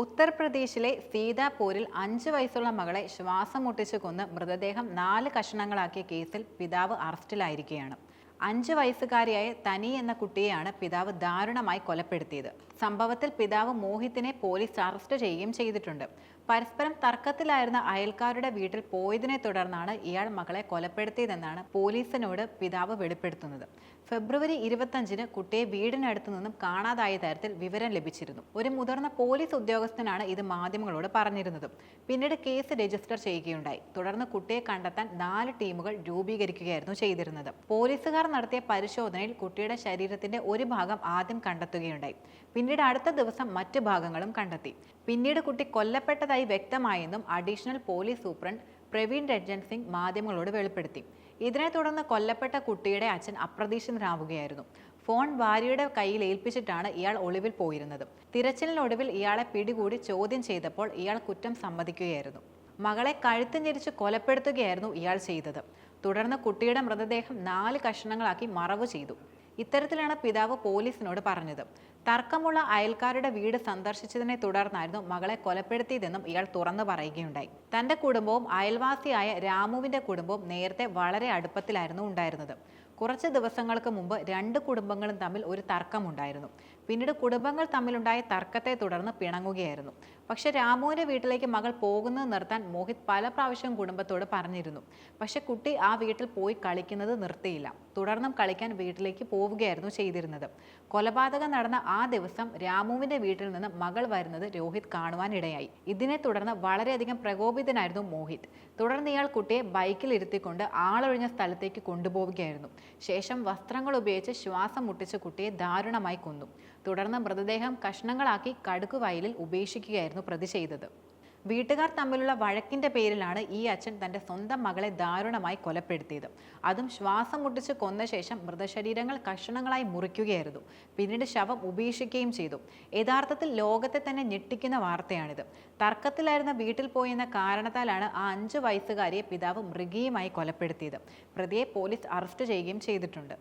ഉത്തർപ്രദേശിലെ സീതാപൂരിൽ അഞ്ച് വയസ്സുള്ള മകളെ ശ്വാസം മുട്ടിച്ച് കൊന്ന് മൃതദേഹം നാല് കഷണങ്ങളാക്കിയ കേസിൽ പിതാവ് അറസ്റ്റിലായിരിക്കുകയാണ്. അഞ്ച് വയസ്സുകാരിയായ തനി എന്ന കുട്ടിയെയാണ് പിതാവ് ദാരുണമായി കൊലപ്പെടുത്തിയത്. സംഭവത്തിൽ പിതാവ് മോഹിത്തിനെ പോലീസ് അറസ്റ്റ് ചെയ്യുകയും ചെയ്തിട്ടുണ്ട്. പരസ്പരം തർക്കത്തിലായിരുന്ന അയൽക്കാരുടെ വീട്ടിൽ പോയതിനെ തുടർന്നാണ് ഇയാൾ മകളെ കൊലപ്പെടുത്തിയതെന്നാണ് പോലീസിനോട് പിതാവ് വെളിപ്പെടുത്തുന്നത്. ഫെബ്രുവരി ഇരുപത്തഞ്ചിന് കുട്ടിയെ വീടിനടുത്തു നിന്നും കാണാതായ തരത്തിൽ വിവരം ലഭിച്ചിരുന്നു. ഒരു മുതിർന്ന പോലീസ് ഉദ്യോഗസ്ഥനാണ് ഇത് മാധ്യമങ്ങളോട് പറഞ്ഞിരുന്നത്. പിന്നീട് കേസ് രജിസ്റ്റർ ചെയ്യുകയുണ്ടായി. തുടർന്ന് കുട്ടിയെ കണ്ടെത്താൻ നാല് ടീമുകൾ രൂപീകരിക്കുകയായിരുന്നു ചെയ്തിരുന്നത്. പോലീസുകാർ നടത്തിയ പരിശോധനയിൽ കുട്ടിയുടെ ശരീരത്തിന്റെ ഒരു ഭാഗം ആദ്യം കണ്ടെത്തുകയുണ്ടായി. പിന്നീട് അടുത്ത ദിവസം മറ്റു ഭാഗങ്ങളും കണ്ടെത്തി. പിന്നീട് കുട്ടി കൊല്ലപ്പെട്ടതായി വ്യക്തമായെന്നും additional police superintendent Praveen Ranjan Singh മാധ്യമങ്ങളോട് വെളിപ്പെടുത്തി. ഇതിനെ തുടർന്ന് കൊല്ലപ്പെട്ട കുട്ടിയുടെ അച്ഛൻ അപ്രതീക്ഷിതനാവുകയായിരുന്നു. ഫോൺ ഭാര്യയുടെ കയ്യിൽ ഏൽപ്പിച്ചിട്ടാണ് ഇയാൾ ഒളിവിൽ പോയിരുന്നത്. തിരച്ചിലിനൊടുവിൽ ഇയാളെ പിടികൂടി ചോദ്യം ചെയ്തപ്പോൾ ഇയാൾ കുറ്റം സമ്മതിക്കുകയായിരുന്നു. മകളെ കഴുത്തു ഞെരിച്ച് കൊലപ്പെടുത്തുകയായിരുന്നു ഇയാൾ ചെയ്തത്. തുടർന്ന് കുട്ടിയുടെ മൃതദേഹം നാല് കഷ്ണങ്ങളാക്കി മറവ് ചെയ്തു. ഇത്തരത്തിലാണ് പിതാവ് പോലീസിനോട് പറഞ്ഞത്. തർക്കമുള്ള അയൽക്കാരുടെ വീട് സന്ദർശിച്ചതിനെ തുടർന്നായിരുന്നു മകളെ കൊലപ്പെടുത്തിയതെന്നും ഇയാൾ തുറന്നു പറയുകയുണ്ടായി. തന്റെ കുടുംബവും അയൽവാസിയായ രാമുവിന്റെ കുടുംബവും നേരത്തെ വളരെ അടുപ്പത്തിലായിരുന്നു ഉണ്ടായിരുന്നത്. കുറച്ച് ദിവസങ്ങൾക്ക് മുമ്പ് രണ്ട് കുടുംബങ്ങളും തമ്മിൽ ഒരു തർക്കമുണ്ടായിരുന്നു. പിന്നീട് കുടുംബങ്ങൾ തമ്മിലുണ്ടായ തർക്കത്തെ തുടർന്ന് പിണങ്ങുകയായിരുന്നു. പക്ഷെ രാമുവിന്റെ വീട്ടിലേക്ക് മകൾ പോകുന്നത് നിർത്താൻ മോഹിത് പല പ്രാവശ്യം കുടുംബത്തോട് പറഞ്ഞിരുന്നു. പക്ഷെ കുട്ടി ആ വീട്ടിൽ പോയി കളിക്കുന്നത് നിർത്തിയില്ല. തുടർന്നും കളിക്കാൻ വീട്ടിലേക്ക് പോവുകയായിരുന്നു ചെയ്തിരുന്നത്. കൊലപാതകം നടന്ന ആ ദിവസം രാമുവിന്റെ വീട്ടിൽ നിന്ന് മകൾ വരുന്നത് രോഹിത് കാണുവാനിടയായി. ഇതിനെ തുടർന്ന് വളരെയധികം പ്രകോപിതനായിരുന്നു മോഹിത്. തുടർന്ന് ഇയാൾ കുട്ടിയെ ബൈക്കിൽ ഇരുത്തിക്കൊണ്ട് ആളൊഴിഞ്ഞ സ്ഥലത്തേക്ക് കൊണ്ടുപോവുകയായിരുന്നു. ശേഷം വസ്ത്രങ്ങൾ ഉപയോഗിച്ച് ശ്വാസം മുട്ടിച്ച് കുട്ടിയെ ദാരുണമായി കൊന്നു. തുടർന്ന് മൃതദേഹം കഷ്ണങ്ങളാക്കി കടുക്കുവയലിൽ ഉപേക്ഷിക്കുകയായിരുന്നു പ്രതി ചെയ്തത്. വീട്ടുകാർ തമ്മിലുള്ള വഴക്കിന്റെ പേരിലാണ് ഈ അച്ഛൻ തന്റെ സ്വന്തം മകളെ ദാരുണമായി കൊലപ്പെടുത്തിയത്. അതും ശ്വാസം മുട്ടിച്ച് കൊന്ന ശേഷം മൃതശരീരങ്ങൾ കഷണങ്ങളായി മുറിക്കുകയായിരുന്നു. പിന്നീട് ശവം ഉപേക്ഷിക്കുകയും ചെയ്തു. യഥാർത്ഥത്തിൽ ലോകത്തെ തന്നെ ഞെട്ടിക്കുന്ന വാർത്തയാണിത്. തർക്കത്തിലായിരുന്ന വീട്ടിൽ പോയെന്ന കാരണത്താലാണ് ആ അഞ്ചു വയസ്സുകാരിയെ പിതാവ് മൃഗീയമായി കൊലപ്പെടുത്തിയത്. പ്രതിയെ പോലീസ് അറസ്റ്റ് ചെയ്യുകയും ചെയ്തിട്ടുണ്ട്.